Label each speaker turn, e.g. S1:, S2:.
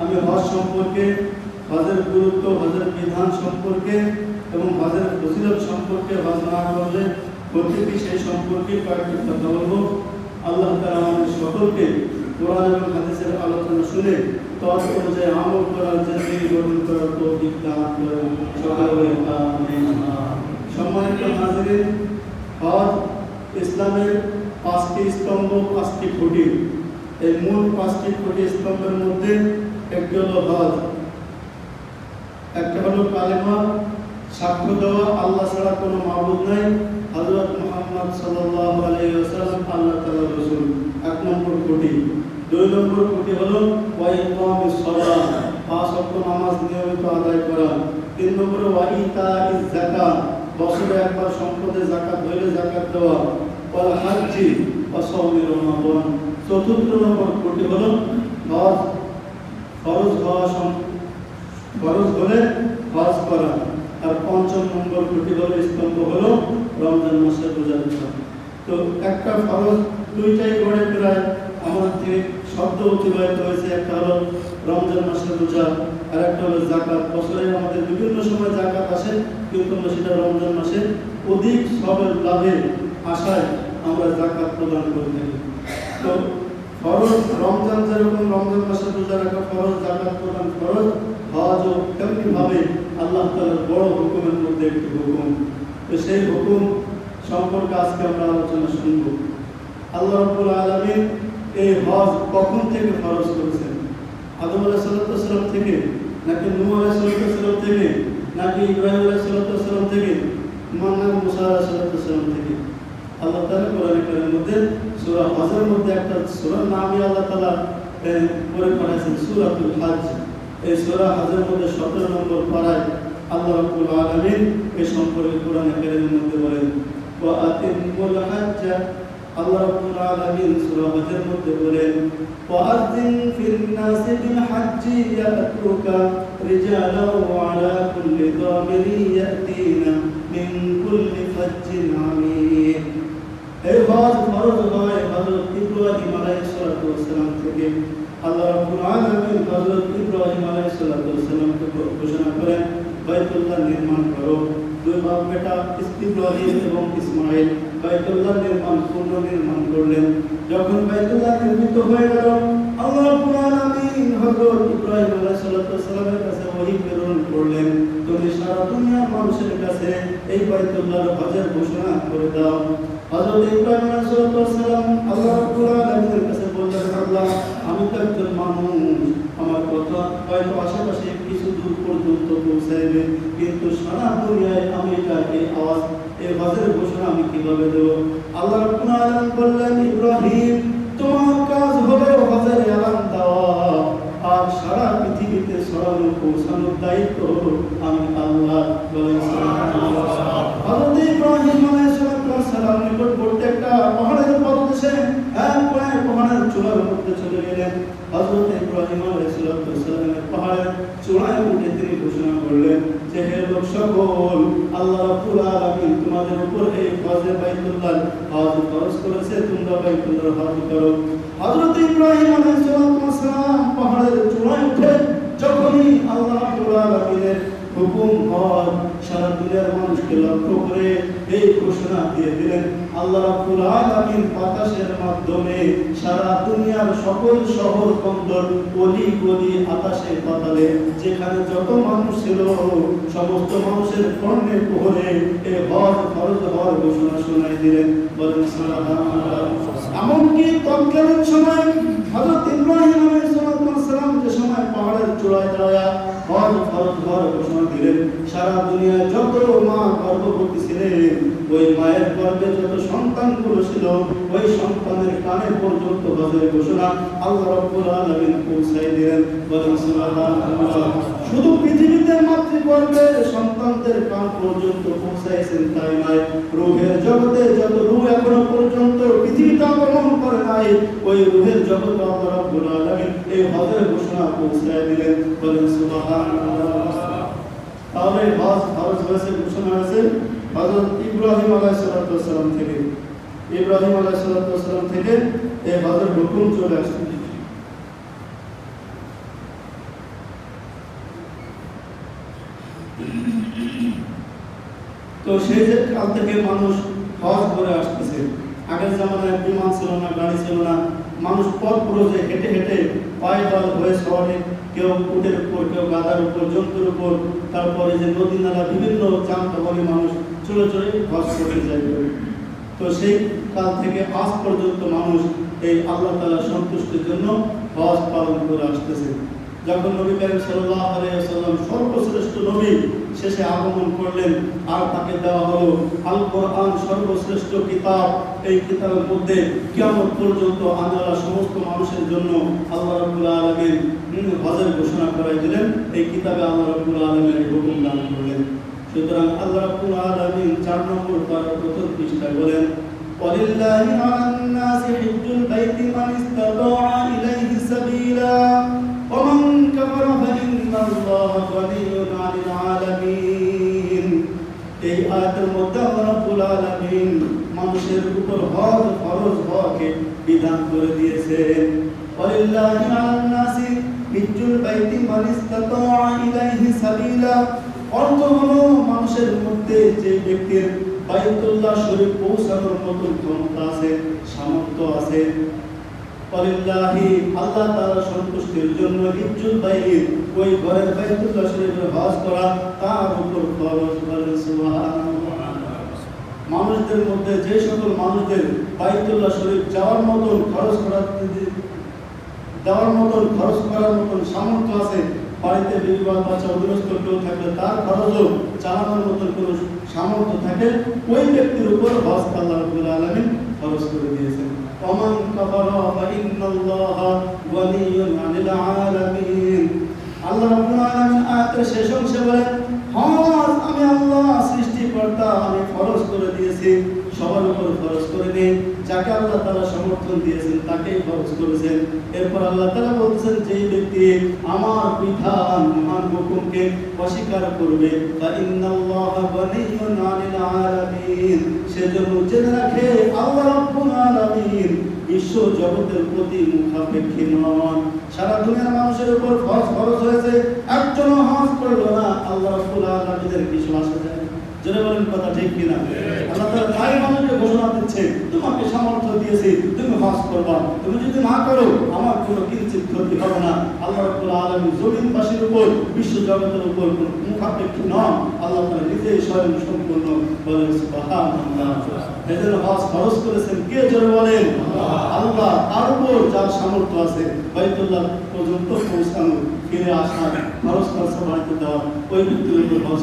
S1: আমি হজ সম্পর্কে, হজের গুরুত্ব, হজের বিধান সম্পর্কে এবং হজের ফজিলত সম্পর্কে, হজ না করলে প্রত্যেকে সেই সম্পর্কে কয়েকটি কথা বলব। আল্লাহ তাআলা আমাদের সকলকে কোরআন এবং হাদিসের আলোচনা শুনে তত অনুযায়ী আমল করার জন্য গ্রহণ করার দান করেন। সকলে সম্মানিত হাজিরিন হজ ইসলামের পাঁচটি স্তম্ভ, পাঁচটি খুঁটি। এই মূল পাঁচটি খুঁটি স্তম্ভের মধ্যে একটি হলো হজ। একটা হলো কালেমা, সাক্ষ্য দেওয়া, আল্লাহ ছাড়া কোনো মাবুদ নাই। হযরত মুহাম্মদ সাল্লাল্লাহু আলাইহি ওয়াসাল্লাম, আল্লাহ তাআলার রাসূল। এক নম্বর খুঁটি। দুই নম্বর খুঁটি হল ওয়া ইকামিস সালাহ, পাঁচ ওয়াক্ত নামাজ নিয়মিত আদায় করা। তিন নম্বরে ওয়া ইতাইজ যাকাত বছরে একবার সম্পদে জাকাত হইলে যাকাত দেওয়া। ওয়াল হাজ্জি ওয়া সাওমি রমাদান। চতুর্থ নম্বর খুঁটি হলো হজ। ফরজ হওয়া ফরজ হলে হজ করা। আর পঞ্চম নম্বর খুঁটি হলো স্তম্ভ হলো রমজান মাসে রোজা তো একটা ফরজ দুইটাই গড়ে প্রায় আমার থেকে শব্দ অতিবাহিত হয়েছে। একটা হলো রমজান মাসের রোজা, আর একটা হলো জাকাত বছরে আমাদের বিভিন্ন সময় জাকাত আসে, কিন্তু আমরা সেটা রমজান মাসে অধিক সবের লাভের আশায় আমরা জাকাত প্রদান করে থাকি। তো ফরজ রমজান যেরকম রমজান মাসের রোজা রাখা ফরজ জাকাত প্রদান ফরজ, হজ ও তেমনি ভাবে আল্লাহ তাআলার বড় হুকুমের মধ্যে একটি হুকুম। তো সেই হুকুম সম্পর্কে আজকে আমরা আলোচনা শুনব। আল্লাহ রাব্বুল আলামিন এই হজ কখন থেকে ফরজ করেছেন? আদম আলাইহিস সালাম থেকে? নাকি নূহ আলাইহিস সালাম থেকে? নাকি ইব্রাহিম আলাইহিস সালাম থেকে? মান্না মুসা আলাইহিস সালাম থেকে? আল্লাহ তাআলা কোরআনে কারিমের মধ্যে সূরা হজের মধ্যে একটা সূরার নামই আল্লাহ তাআলা এ, করে পাঠাইছেন সূরাতুল হজ। এই সূরা হজের মধ্যে 17 নম্বর পারায় আল্লাহ রাব্বুল আলামিন এই সম্পর্কে কোরআনে কারিমের মধ্যে বলেন আতিমুল হজ্জ আল্লাহ রাব্বুল আলামিন মধ্যে বলেন, ওয়াআযিন ফিল নাসি বিল হজ্জি ইয়াতুকা রিজালান ওয়া আলা কুল্লি দামিরিন ইয়াতিনা মিন কুল্লি ফাজ্জিন আমিন. এই হজ ফরজ হয় হযরত ইব্রাহিম থেকে আল্লাহ রাব্বুল আলামিন হযরত ইব্রাহিম আলাইহিস সালাতু ওয়াসসালামকে ঘোষণা করেন, বাইতুল্লাহ নির্মাণ করো। দুই বাপ বেটা ইব্রাহিম এবং ইসমাইল বাইতুল্লাহ নির্মাণ পূর্ণ নির্মাণ করলেন। যখন বাইতুল্লাহ নির্মিত হয়ে গেল, আল্লাহ রাব্বুল আলামিন হযরত ইব্রাহিম আলাইহিস সালাতু ওয়াসসালামের কাছে ওহী প্রেরণ করলেন। তুমি সারা দুনিয়ার মানুষের কাছে এই বাইতুল্লাহর হজের ঘোষণা করে দাও। হযরত ইব্রাহিম আলাইহিস সালাতু সালাম আল্লাহ রাব্বুল আলামিনের কাছে বললেন আল্লাহ আমি তো একজন মানুষ আমার কথা হয়তো আশেপাশে কিছু দূর পর্যন্ত পৌঁছাইবে কিন্তু সারা দুনিয়ায় আমি তাকে আওয়াজ এই হজের ঘোষণা আমি কীভাবে দেব? আল্লাহ রাব্বুল বললেন, ইব্রাহিম, তোমার কাজ হলে হজের আলাম দেওয়া, আর সারা পৃথিবীতে সরানো পৌঁছানোর দায়িত্ব আমি আল্লাহ বলেন সুবহানাল্লাহ। হযরত ইব্রাহিম আলাইহিস সালাম নিকটবর্তী একটা পাহাড়ের পদদেশে এক পায়ে পাহাড়ের চূড়ার মধ্যে চলে গেলেন। হযরত ইব্রাহিম আলাইহিস সালামের পাহাড়ের চূড়ায় উঠে তিনি ঘোষণা করলেন যে, হে লোক সকল, আল্লাহ রাব্বুল আলামিন তোমাদের উপর এই হজে বাইতুল্লাহ হজ ফরজ করেছে, তোমরা বাইতুল্লাহ হজ করো। হযরত ইব্রাহিম আলাইহিস সালাম পাহাড়ের চূড়ায় উঠে যখনই আল্লাহ রাব্বুল আলামিনের হুকুম হজ সারা দুনিয়ার মানুষকে লক্ষ্য করে এই ঘোষণা দিয়ে দিলেন। আল্লাহ রাব্বুল আলামিন বাতাসের মাধ্যমে সারা দুনিয়ার সকল শহর, বন্দর গলি গলি আকাশে পাতালে, যেখানে যত মানুষ ছিল, সমস্ত মানুষের কর্ণে পোহরে এই হজ ফরজ হওয়ার ঘোষণা শোনাই দিলেন। বলেন এমনকি তৎকালীন সময় হযরত ইব্রাহিম আলাইহিস সালাম যে সময় পাহাড়ের চূড়ায় দাঁড়ায়া হজ ফরজ হওয়ার ঘোষণা দিলেন সারা দুনিয়ায় যত মা গর্ভবতী ছিলেন ওই মায়ের গর্ভে যত সন্তানগুলো ছিল, ওই সন্তানের কানে পর্যন্ত হজের ঘোষণা আল্লাহ রাব্বুল আলামিন পৌঁছাই দিলেন। বলেন শুধু পৃথিবীতে মাতৃগর্ভে সন্তানদের কান পর্যন্ত পৌঁছাইছেন তাই নয় রূহের জগতে যত রূহ এখনও পর্যন্ত পৃথিবীতে আগমন করে নাই, ওই রূহের জগতে আল্লাহ রাব্বুল আলামিন এই হজের ঘোষণা পৌঁছাই দিলেন। বলেন, সুবহানাল্লাহ। তাহলে হজ ফরজ হয়েছে ঘোষণা হয়েছে। হযরত ইব্রাহিম আলাইহিসসালাম থেকে। ইব্রাহিম আলাইহিসসালাম থেকে এই হজের হুকুম চলে আসছে। তো সেই কাল থেকে মানুষ হজ করে আসতেছে। আগের জামানায় বিমান ছিল না, গাড়ি ছিল না। মানুষ পথ পুরোজে হেঁটে হেঁটে পায়ে দল হয়ে শহরে, কেউ উটের উপর, কেউ গাদার উপর, জন্তুর উপর, তারপরে যে নদী নালা, বিভিন্ন যানবাহনে মানুষ চলে চলে বাস করতে যায়। তো সেই কাল থেকে আজ পর্যন্ত মানুষ এই আল্লাহ তালা সন্তুষ্টির জন্য হজ পালন করে আসতেছে। যখন নবী করিম সাল্লাল্লাহু আলাইহি ওয়াসাল্লাম সর্বশ্রেষ্ঠ নবী শেষে আগমন করলেন আর তাকে দেওয়া হলো আল কোরআন সর্বশ্রেষ্ঠ কিতাব এই কিতাবের মধ্যে কিয়ামত পর্যন্ত আল্লাহ সমস্ত মানুষের জন্য আল্লাহ রাব্বুল আলামিন উম, হজের ঘোষণা করাই দিলেন এই কিতাবে আল্লাহ রাব্বুল আলামিন এই হুকুম দান করলেন সুতরাং আল্লাহ রাব্বুল আলামিন চার নম্বর পারা প্রথম পৃষ্ঠায় বলেন ولله على الناس حج البيت من استطاع إليه سبيلا এই আয়াতের মধ্যে আল্লাহ রাব্বুল আলামিন মানুষের উপর হজ ফরজ হওয়াকে বিধান করে দিয়েছেন। ওয়ালিল্লাহি আলান নাসি হিজ্জুল বাইতি মান ইসতাতাআ ইলাইহি সাবিলা। অর্থ হলো মানুষের মধ্যে যে ব্যক্তির বাইতুল্লাহ শরীফ পৌঁছানোর মতো ক্ষমতা আছে, সামর্থ্য আছে আল্লাহ সন্তুষ্টির জন্য হিজ্জুল ওই ঘরের হজ করা, তার উপর মানুষদের মধ্যে যে সকল মানুষদের বাইতুল্লাহ শরীফ যাওয়ার মতন খরচ করার দেওয়ার মতন খরচ করার মতন সামর্থ্য আছে, বাড়িতে বিবাহ বাচ্চা অধীনস্থ কেউ থাকলে তার খরচও চালানোর মতন কোনো সামর্থ্য থাকে, ওই ব্যক্তির উপর হজ আল্লাহ রাব্বুল আলামিন খরচ করে দিয়েছেন। ওমান কাফারা ফাইন্নাল্লাহা ওয়ালিয়্যুন আনিল আলামিন আল্লাহ রাব্বুল আলামিন আয়াতের শেষ অংশে বলেন, হজ আমি আল্লাহ সৃষ্টিকর্তা, আমি ফরজ করে দিয়েছি। সবার উপর ফরজ করে নেই যাকে আল্লাহ তাআলা সমর্থন দিয়েছেন তাকেই ফরজ করেছেন। এরপর আল্লাহ তাআলা বলছেন যে ব্যক্তি আমার বিধান আমার হুকুমকে অস্বীকার করবে সেজন্য জেনে রাখে আল্লাহ রাব্বুল আলামিন বিশ্ব জগতের প্রতি মুখাপেক্ষী নন। সারা দুনিয়ার মানুষের উপর ফরজ ফরজ হয়েছে একজন হজ করল না। আল্লাহ রাব্বুল আলামিনের কিছু আসে যায় জোরে বলেন কথা ঠিক কিনা? আল্লাহ তাআলা তাই মানুষকে ঘোষণা দিচ্ছে তোমাকে সামর্থ্য দিয়েছি তুমি হজ করবা। তুমি যদি না করো আমার কোনো কিঞ্চিত ক্ষতি হবে না। আল্লাহ রাব্বুল আলামিন জমিনবাসীর উপর বিশ্ব জগতের উপর কোনো মুখাপেক্ষী নন। আল্লাহ নিজেই স্বয়ং সম্পূর্ণ বলেন এজন্য হজ করেছেন কে জোরে বলেন? আল্লাহ। তার উপর যার সামর্থ্য আছে বাইতুল্লাহ পর্যন্ত পৌঁছানো ফিরে আসা খরচ খরচা বাড়িতে দেওয়া ওই ব্যক্তির উপর হজ